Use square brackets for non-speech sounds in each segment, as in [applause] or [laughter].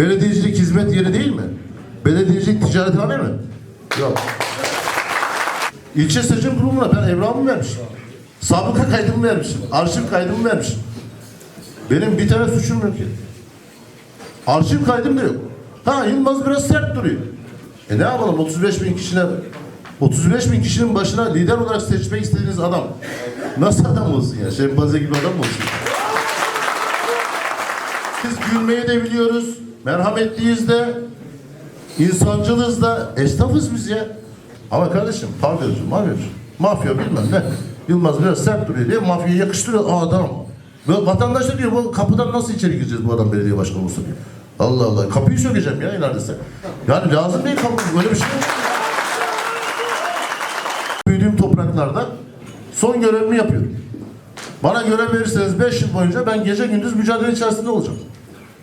Belediyecilik hizmet yeri değil mi? Belediyecilik ticarethane mi? Yok. İlçe seçim kuruluna ben evramımı vermişim. Sabıka kaydımı vermişim. Arşiv kaydımı vermişim. Benim bir tane suçum yok ki. Arşiv kaydım da yok. Ha Yılmaz biraz sert duruyor. E ne yapalım 35 bin kişine 35 bin kişinin başına lider olarak seçmek istediğiniz adam nasıl adam olsun ya? Şempanze gibi adam mı olsun? Biz gülmeyi de biliyoruz. Merhametliyiz de. insancılız da. Esnafız biz ya. Ama kardeşim pavyoncu, mafyacı. Mafya bilmem ne. Yılmaz biraz sert duruyor diye mafyayı yakıştırıyor. Aa adam. Ve vatandaş da diyor bu kapıdan nasıl içeri gireceğiz bu adam belediye başkanı olsa diyor. Allah Allah. Kapıyı sökeceğim ya neredeyse. Yani lazım değil kapı. Böyle bir şey yok. Büyüdüğüm topraklarda son görevimi yapıyorum. Bana görev verirseniz 5 yıl boyunca ben gece gündüz mücadele içerisinde olacağım.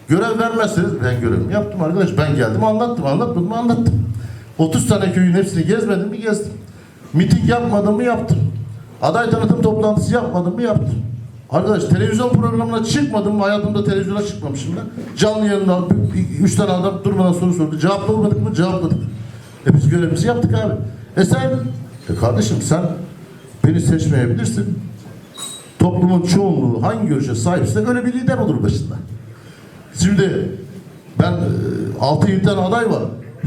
Görev vermezseniz ben görevimi yaptım arkadaş. Ben geldim anlattım, anlatmadım anlattım. 30 tane köyün hepsini gezmedim mi gezdim. Miting yapmadım mı yaptım. Aday tanıtım toplantısı yapmadım mı yaptım. Arkadaş televizyon programına çıkmadım mı hayatımda televizyona çıkmamışım ben. Canlı yayında 3 tane adam durmadan soru sordu. Cevaplamadık mı cevapladık. E biz görevimizi yaptık abi. E sen, e kardeşim sen beni seçmeyebilirsin. Toplumun çoğunluğu hangi görüşe sahipse öyle bir lider olur başında. Şimdi ben 6-7 tane aday var.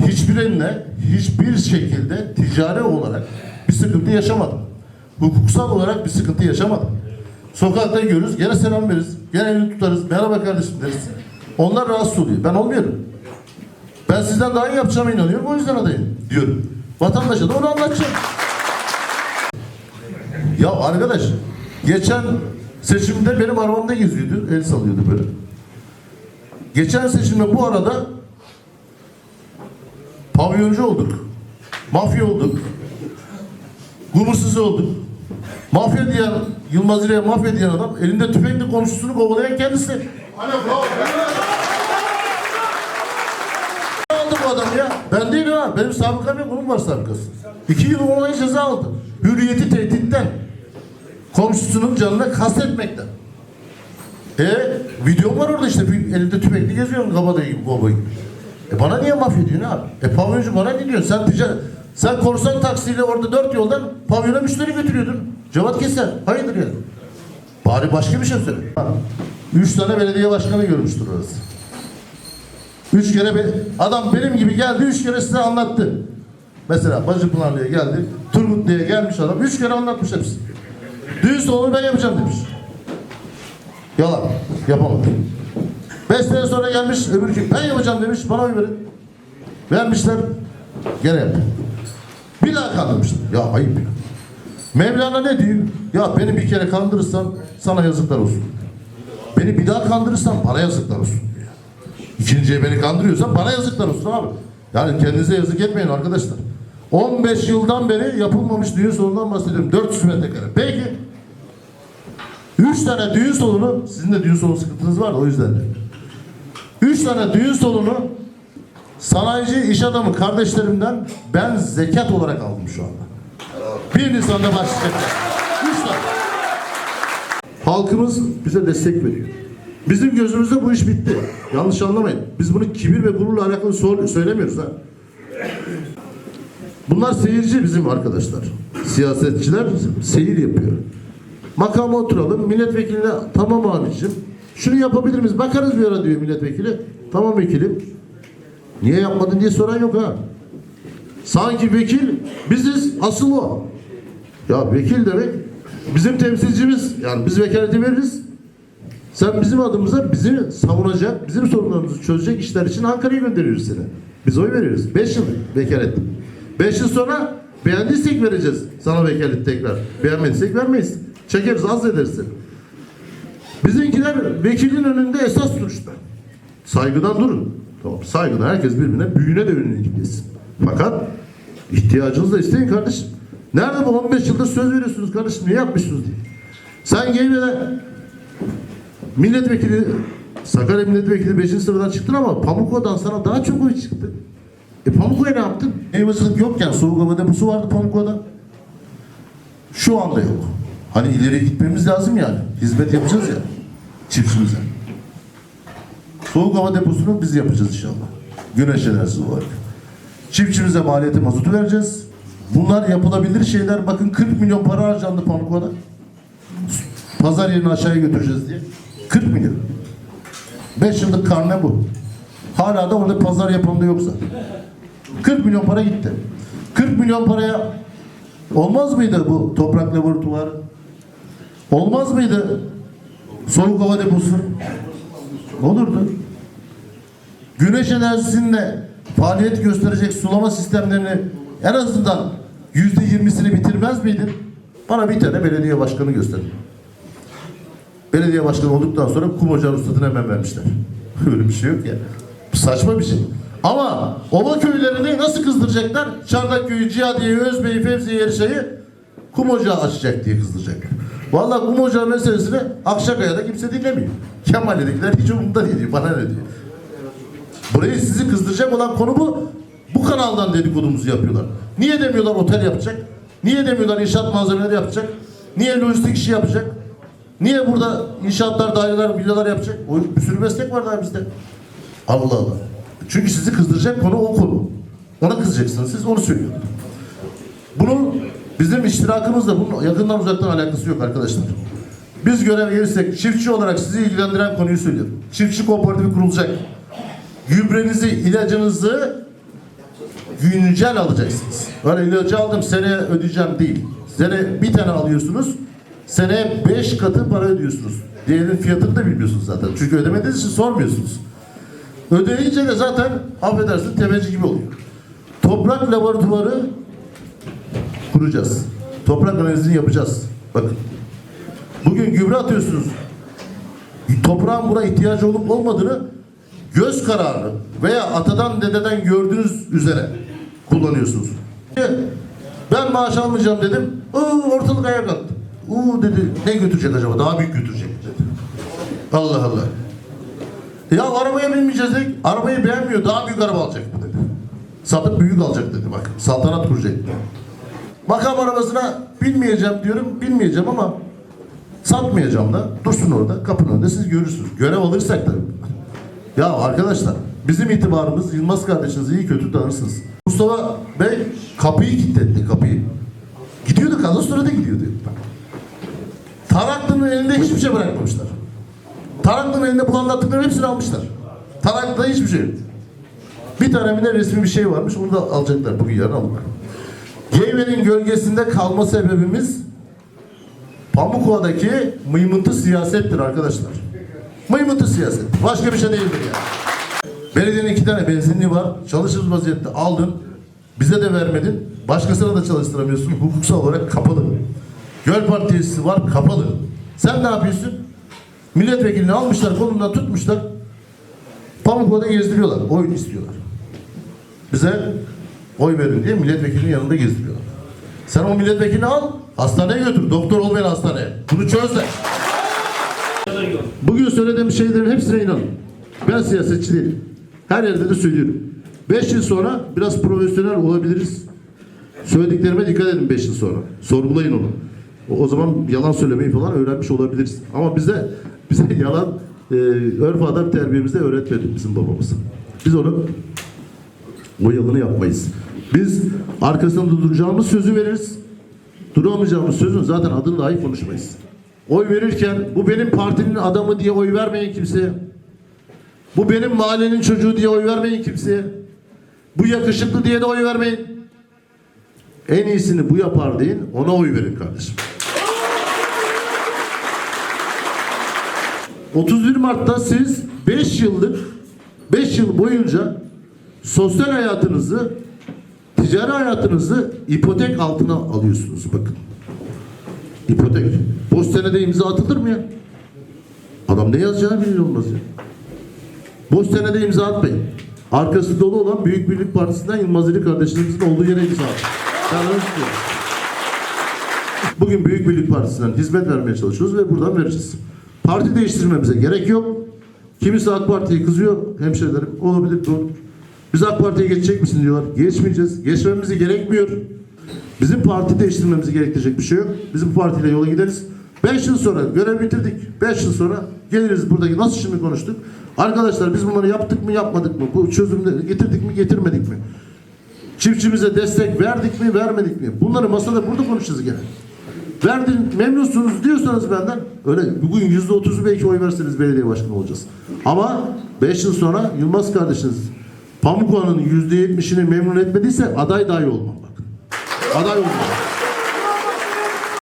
Hiçbirine hiçbir şekilde ticari olarak bir sıkıntı yaşamadım. Hukuksal olarak bir sıkıntı yaşamadım. Sokakta görürüz, gene selam veririz, gene elini tutarız, merhaba kardeşim deriz. Onlar rahatsız oluyor. Ben olmuyorum. Ben sizden daha iyi yapacağıma inanıyorum, o yüzden adayım diyorum. Vatandaşa da onu anlatacağım. Ya arkadaş, geçen seçimde benim arabamda geziyordu, el sallıyordu böyle. Geçen seçimde bu arada pavyoncu olduk. Mafya olduk. Gumursuz olduk. Mafya diyen, Yılmaz İlek'e mafya diyen adam elinde tüfekle komşusunu kovalayan kendisi. Ne aldı bu adam ya? Ben değil ha. Benim sabıkam yok. Onun var sabıkası. İki yıl onay ceza aldı. Hürriyeti tehditten. Komşusunun canına kastetmekten. E videom var orada işte bir elinde tüfekli geziyorum kabadayı gibi babayı. E bana niye mafya abi? E pavyoncu bana ne diyorsun? Sen ticaret, sen korsan taksiyle orada dört yoldan pavyona müşteri götürüyordun. Cevat Keser. Hayırdır ya? Bari başka bir şey söyle. Üç tane belediye başkanı görmüştür orası. Üç kere be, adam benim gibi geldi üç kere size anlattı. Mesela Bacıpınarlı'ya geldi. Turgutlu'ya gelmiş adam. Üç kere anlatmış hepsi. Düğün salonu ben yapacağım demiş. Yalan. Yapamadı. Beş sene sonra gelmiş öbür kim? Ben yapacağım demiş. Bana oy verin. Vermişler. Gene yaptı. Bir daha kandırmışlar. Ya ayıp ya. Mevlana ne diyor? Ya beni bir kere kandırırsan sana yazıklar olsun. Beni bir daha kandırırsan bana yazıklar olsun diyor. İkinciye beni kandırıyorsan bana yazıklar olsun abi. Yani kendinize yazık etmeyin arkadaşlar. 15 yıldan beri yapılmamış düğün salonundan bahsediyorum. 400 metrekare. Peki. 3 tane düğün salonu, sizin de düğün salonu sıkıntınız var o yüzden de. 3 tane düğün salonu sanayici iş adamı kardeşlerimden ben zekat olarak aldım şu anda. 1 Nisan'da başlayacak. 3 tane. Halkımız bize destek veriyor. Bizim gözümüzde bu iş bitti. Yanlış anlamayın. Biz bunu kibir ve gururla alakalı sor- söylemiyoruz ha. Bunlar seyirci bizim arkadaşlar. Siyasetçiler seyir yapıyor. Makama oturalım. Milletvekiline tamam abicim. Şunu yapabilir miyiz? Bakarız bir ara diyor milletvekili. Tamam vekilim. Niye yapmadın diye soran yok ha. Sanki vekil biziz. Asıl o. Ya vekil demek bizim temsilcimiz. Yani biz vekaleti veririz. Sen bizim adımıza bizi savunacak, bizim sorunlarımızı çözecek işler için Ankara'ya gönderiyoruz seni. Biz oy veriyoruz. Beş yıl vekalet. Beş yıl sonra beğendiysek vereceğiz sana vekalet tekrar. Beğenmediysek vermeyiz. Çekeriz, az ederiz seni. Bizimkiler vekilin önünde esas duruşta. Saygıdan durun. Tamam, saygıdan herkes birbirine büyüğüne de gitsin. Fakat ihtiyacınızı da isteyin kardeşim. Nerede bu 15 yıldır söz veriyorsunuz kardeşim? Niye yapmışsınız diye. Sen Geyve'de milletvekili Sakarya milletvekili 5. sıradan çıktın ama Pamukova'dan sana daha çok oy çıktı. E Pamukova'ya ne yaptın? Meyvacılık yokken soğuk hava deposu vardı Pamukova'da. Şu anda yok. Hani ileri gitmemiz lazım yani. Hizmet yapacağız ya çiftçimize. Soğuk hava deposunu biz yapacağız inşallah. Güneş enerjisi olarak. Çiftçimize maliyeti mazotu vereceğiz. Bunlar yapılabilir şeyler. Bakın 40 milyon para harcandı Pamukova'da. Pazar yerini aşağıya götüreceğiz diye. 40 milyon. 5 yıllık karne bu. Hala da orada pazar yapımında yoksa. 40 milyon para gitti. 40 milyon paraya olmaz mıydı bu toprak laboratuvarı? Olmaz mıydı soğuk hava deposu? Olurdu. Güneş enerjisinde faaliyet gösterecek sulama sistemlerini en azından yüzde yirmisini bitirmez miydin? Bana bir tane belediye başkanı gösterin. Belediye başkanı olduktan sonra kum ocağı ruhsatını hemen vermişler. [laughs] Öyle bir şey yok ya. Saçma bir şey. Ama ova köylerini nasıl kızdıracaklar? Çardak köyü, Cihadiye, Özbey'i, Fevzi'yi, Erişe'yi kum ocağı açacak diye kızdıracaklar. Vallahi kum ocağı meselesini Akşakaya'da kimse dinlemiyor. Kemal'dekiler hiç umurunda değil diyor. Bana ne diyor. Burayı sizi kızdıracak olan konu bu. Bu kanaldan dedikodumuzu yapıyorlar. Niye demiyorlar otel yapacak? Niye demiyorlar inşaat malzemeleri yapacak? Niye lojistik işi yapacak? Niye burada inşaatlar, daireler, villalar yapacak? O bir sürü meslek var daha bizde. Allah Allah. Çünkü sizi kızdıracak konu o konu. Ona kızacaksınız siz onu söylüyorum. Bunun bizim iştirakımızla bunun yakından uzaktan alakası yok arkadaşlar. Biz görev verirsek çiftçi olarak sizi ilgilendiren konuyu söylüyorum. Çiftçi kooperatifi kurulacak. Gübrenizi, ilacınızı güncel alacaksınız. Öyle ilacı aldım seneye ödeyeceğim değil. Sene bir tane alıyorsunuz. Seneye beş katı para ödüyorsunuz. Diğerinin fiyatını da bilmiyorsunuz zaten. Çünkü ödemediğiniz için sormuyorsunuz. Ödeyince de zaten affedersin temelci gibi oluyor. Toprak laboratuvarı kuracağız. Toprak analizini yapacağız. Bakın. Bugün gübre atıyorsunuz. Toprağın buna ihtiyacı olup olmadığını göz kararı veya atadan dededen gördüğünüz üzere kullanıyorsunuz. Ben maaş almayacağım dedim. Oo, ortalık ayağa kalktı. Uuu dedi ne götürecek acaba? Daha büyük götürecek dedi. Allah Allah. Ya arabaya binmeyeceğiz dedik. Arabayı beğenmiyor. Daha büyük araba alacak dedi. Satıp büyük alacak dedi bak. Saltanat kuracak. Makam arabasına binmeyeceğim diyorum. Binmeyeceğim ama satmayacağım da. Dursun orada kapının önünde siz görürsünüz. Görev alırsak tabii. Ya arkadaşlar bizim itibarımız Yılmaz kardeşinizi iyi kötü tanırsınız. Mustafa Bey kapıyı kilitletti kapıyı. Gidiyordu sonra da gidiyordu. Taraklı'nın elinde hiçbir şey bırakmamışlar. Taraklı'nın elinde bu anlattıkların hepsini almışlar. Taraklı'da hiçbir şey yok. Bir tane bir de resmi bir şey varmış onu da alacaklar bugün yarın alırlar. Geyve'nin gölgesinde kalma sebebimiz Pamukova'daki mıymıntı siyasettir arkadaşlar. Mıymıntı siyaset. Başka bir şey değildir yani. Belediyenin iki tane benzinliği var. Çalışır vaziyette aldın. Bize de vermedin. Başkasına da çalıştıramıyorsun. Hukuksal olarak kapalı. Göl Park tesisi var kapalı. Sen ne yapıyorsun? Milletvekilini almışlar kolundan tutmuşlar. Pamukova'da gezdiriyorlar. Oyun istiyorlar. Bize oy verin diye milletvekilinin yanında gezdiriyorlar. Sen o milletvekilini al, hastaneye götür. Doktor olmayan hastaneye. Bunu çöz de. Bugün söylediğim şeylerin hepsine inanın. Ben siyasetçi değilim. Her yerde de söylüyorum. Beş yıl sonra biraz profesyonel olabiliriz. Söylediklerime dikkat edin beş yıl sonra. Sorgulayın onu. O, zaman yalan söylemeyi falan öğrenmiş olabiliriz. Ama bize bize [laughs] yalan e, örf adab terbiyemizde öğretmedi bizim babamız. Biz onu o yalanı yapmayız. Biz arkasında duracağımız sözü veririz. Duramayacağımız sözün zaten adını dahi konuşmayız. Oy verirken bu benim partinin adamı diye oy vermeyin kimseye. Bu benim mahallenin çocuğu diye oy vermeyin kimseye. Bu yakışıklı diye de oy vermeyin. En iyisini bu yapar deyin, ona oy verin kardeşim. 31 Mart'ta siz 5 yıllık 5 yıl boyunca sosyal hayatınızı ticari hayatınızı ipotek altına alıyorsunuz bakın. İpotek. Boş imza atılır mı ya? Adam ne yazacağını biliyor olmaz ya. Boş senede imza atmayın. Arkası dolu olan Büyük Birlik Partisi'nden Yılmaz Ali kardeşlerimizin olduğu yere imza atın. Bugün Büyük Birlik Partisi'nden hizmet vermeye çalışıyoruz ve buradan vereceğiz. Parti değiştirmemize gerek yok. Kimisi AK Parti'ye kızıyor hemşehrilerim. Olabilir doğru. Biz AK Parti'ye geçecek misin diyorlar. Geçmeyeceğiz. Geçmemizi gerekmiyor. Bizim parti değiştirmemizi gerektirecek bir şey yok. Biz bu partiyle yola gideriz. 5 yıl sonra görev bitirdik. 5 yıl sonra geliriz buradaki nasıl şimdi konuştuk. Arkadaşlar biz bunları yaptık mı yapmadık mı? Bu çözümleri getirdik mi getirmedik mi? Çiftçimize destek verdik mi vermedik mi? Bunları masada burada konuşacağız gene. Verdin memnunsunuz diyorsanız benden öyle bugün yüzde otuzu belki oy verseniz belediye başkanı olacağız. Ama beş yıl sonra Yılmaz kardeşiniz Pamukova'nın yüzde yetmişini memnun etmediyse aday dahi olmam bak. Aday olmam.